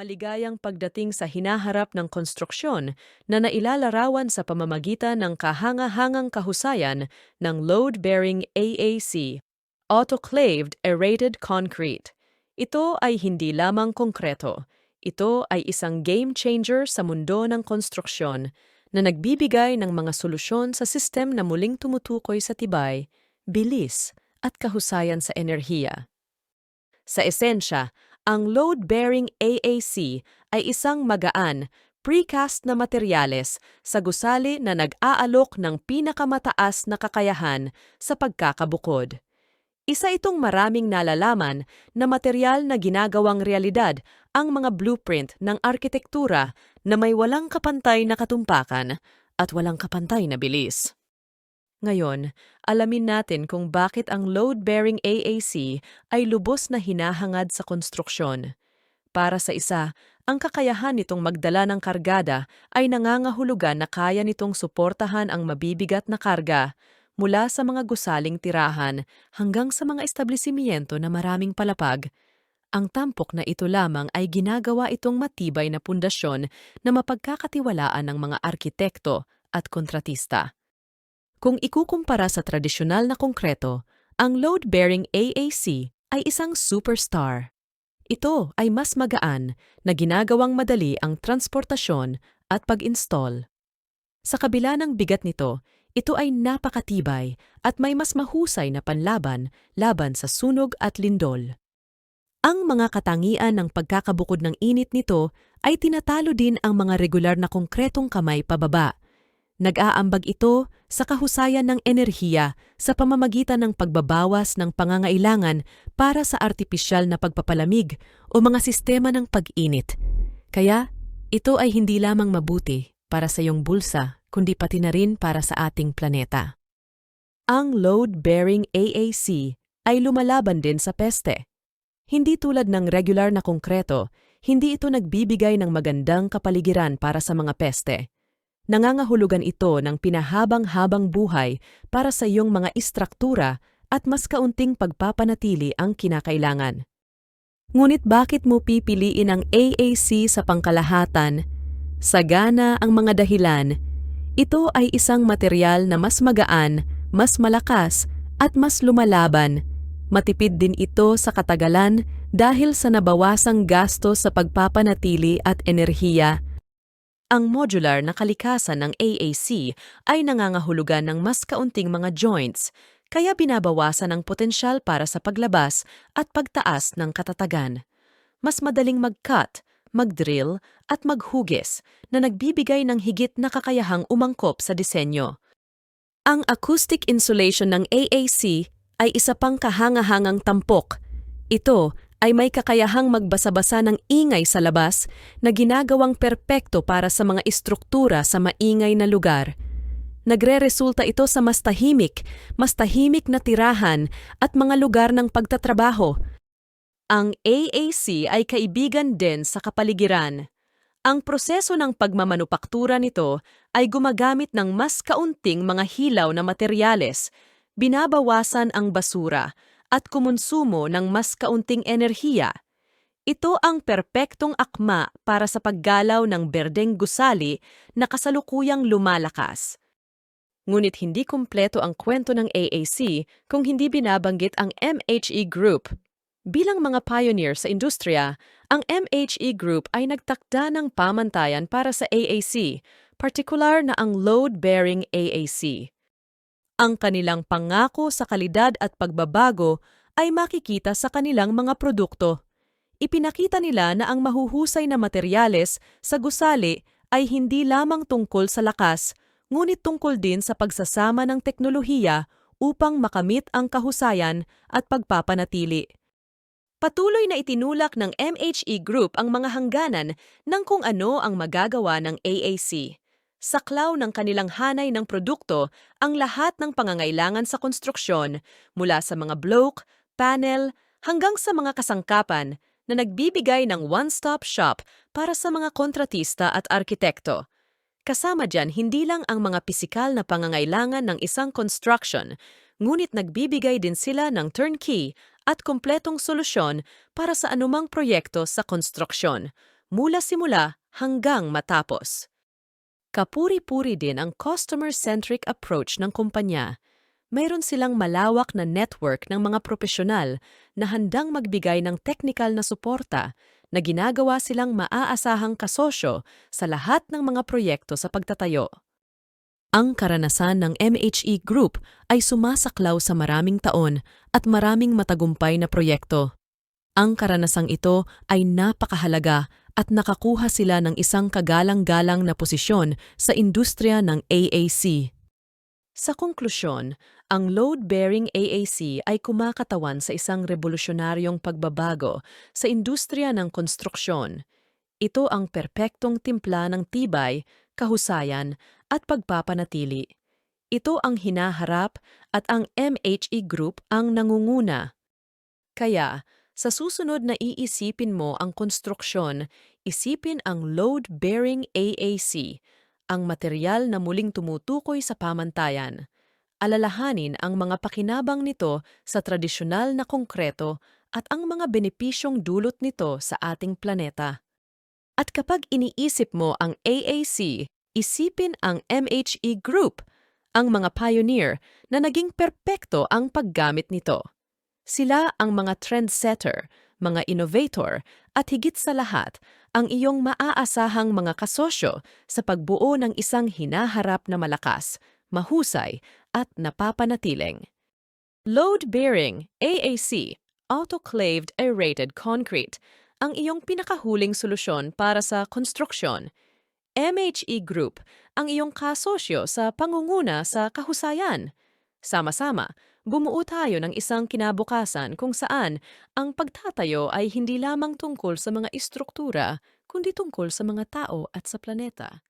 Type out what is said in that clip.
Maligayang pagdating sa hinaharap ng konstruksyon na nailalarawan sa pamamagitan ng kahanga-hangang kahusayan ng load-bearing AAC, Autoclaved Aerated Concrete. Ito ay hindi lamang konkreto. Ito ay isang game changer sa mundo ng konstruksyon na nagbibigay ng mga solusyon sa sistem na muling tumutukoy sa tibay, bilis, at kahusayan sa enerhiya. Sa esensya, ang load-bearing AAC ay isang magaan, precast na materyales sa gusali na nag-aalok ng pinakamataas na kakayahan sa pagkakabukod. Isa itong maraming nalalaman na material na ginagawang realidad ang mga blueprint ng arkitektura na may walang kapantay na katumpakan at walang kapantay na bilis. Ngayon, alamin natin kung bakit ang load-bearing AAC ay lubos na hinahangad sa konstruksyon. Para sa isa, ang kakayahan nitong magdala ng kargada ay nangangahulugan na kaya nitong suportahan ang mabibigat na karga mula sa mga gusaling tirahan hanggang sa mga establishmento na maraming palapag. Ang tampok na ito lamang ay ginagawa itong matibay na pundasyon na mapagkakatiwalaan ng mga arkitekto at kontratista. Kung ikukumpara sa tradisyonal na konkreto, ang load-bearing AAC ay isang superstar. Ito ay mas magaan na ginagawang madali ang transportasyon at pag-install. Sa kabila ng bigat nito, ito ay napakatibay at may mas mahusay na panlaban laban sa sunog at lindol. Ang mga katangian ng pagkakabukod ng init nito ay tinatalo din ang mga regular na konkretong kamay pababa Nag-aambag ito sa kahusayan ng enerhiya sa pamamagitan ng pagbabawas ng pangangailangan para sa artipisyal na pagpapalamig o mga sistema ng pag-init. Kaya, ito ay hindi lamang mabuti para sa iyong bulsa, kundi pati na rin para sa ating planeta. Ang load-bearing AAC ay lumalaban din sa peste. Hindi tulad ng regular na konkreto, hindi ito nagbibigay ng magandang kapaligiran para sa mga peste nangangahulugan ito ng pinahabang-habang buhay para sa iyong mga istruktura at mas kaunting pagpapanatili ang kinakailangan. Ngunit bakit mo pipiliin ang AAC sa pangkalahatan? Sagana ang mga dahilan. Ito ay isang material na mas magaan, mas malakas, at mas lumalaban. Matipid din ito sa katagalan dahil sa nabawasang gasto sa pagpapanatili at enerhiya ang modular na kalikasan ng AAC ay nangangahulugan ng mas kaunting mga joints, kaya binabawasan ang potensyal para sa paglabas at pagtaas ng katatagan. Mas madaling mag-cut, mag-drill at maghugis na nagbibigay ng higit na kakayahang umangkop sa disenyo. Ang acoustic insulation ng AAC ay isa pang kahangahangang tampok. Ito ay may kakayahang magbasa-basa ng ingay sa labas na ginagawang perpekto para sa mga istruktura sa maingay na lugar. Nagre-resulta ito sa mas tahimik, mas tahimik na tirahan at mga lugar ng pagtatrabaho. Ang AAC ay kaibigan din sa kapaligiran. Ang proseso ng pagmamanupaktura nito ay gumagamit ng mas kaunting mga hilaw na materyales, binabawasan ang basura, at kumonsumo ng mas kaunting enerhiya. Ito ang perpektong akma para sa paggalaw ng berdeng gusali na kasalukuyang lumalakas. Ngunit hindi kumpleto ang kwento ng AAC kung hindi binabanggit ang MHE Group. Bilang mga pioneer sa industriya, ang MHE Group ay nagtakda ng pamantayan para sa AAC, partikular na ang load-bearing AAC. Ang kanilang pangako sa kalidad at pagbabago ay makikita sa kanilang mga produkto. Ipinakita nila na ang mahuhusay na materyales sa gusali ay hindi lamang tungkol sa lakas, ngunit tungkol din sa pagsasama ng teknolohiya upang makamit ang kahusayan at pagpapanatili. Patuloy na itinulak ng MHE Group ang mga hangganan ng kung ano ang magagawa ng AAC saklaw ng kanilang hanay ng produkto ang lahat ng pangangailangan sa konstruksyon mula sa mga block, panel, hanggang sa mga kasangkapan na nagbibigay ng one-stop shop para sa mga kontratista at arkitekto. Kasama dyan hindi lang ang mga pisikal na pangangailangan ng isang construction, ngunit nagbibigay din sila ng turnkey at kompletong solusyon para sa anumang proyekto sa konstruksyon mula simula hanggang matapos. Kapuri-puri din ang customer-centric approach ng kumpanya. Mayroon silang malawak na network ng mga profesional na handang magbigay ng technical na suporta na ginagawa silang maaasahang kasosyo sa lahat ng mga proyekto sa pagtatayo. Ang karanasan ng MHE Group ay sumasaklaw sa maraming taon at maraming matagumpay na proyekto. Ang karanasang ito ay napakahalaga at nakakuha sila ng isang kagalang-galang na posisyon sa industriya ng AAC. Sa konklusyon, ang load-bearing AAC ay kumakatawan sa isang revolusyonaryong pagbabago sa industriya ng konstruksyon. Ito ang perpektong timpla ng tibay, kahusayan at pagpapanatili. Ito ang hinaharap at ang MHE Group ang nangunguna. Kaya, sa susunod na iisipin mo ang konstruksyon, isipin ang load-bearing AAC, ang material na muling tumutukoy sa pamantayan. Alalahanin ang mga pakinabang nito sa tradisyonal na konkreto at ang mga benepisyong dulot nito sa ating planeta. At kapag iniisip mo ang AAC, isipin ang MHE Group, ang mga pioneer na naging perpekto ang paggamit nito. Sila ang mga trendsetter, mga innovator, at higit sa lahat, ang iyong maaasahang mga kasosyo sa pagbuo ng isang hinaharap na malakas, mahusay, at napapanatiling. Load-bearing, AAC, autoclaved aerated concrete, ang iyong pinakahuling solusyon para sa konstruksyon. MHE Group, ang iyong kasosyo sa pangunguna sa kahusayan. Sama-sama, bumuo tayo ng isang kinabukasan kung saan ang pagtatayo ay hindi lamang tungkol sa mga istruktura, kundi tungkol sa mga tao at sa planeta.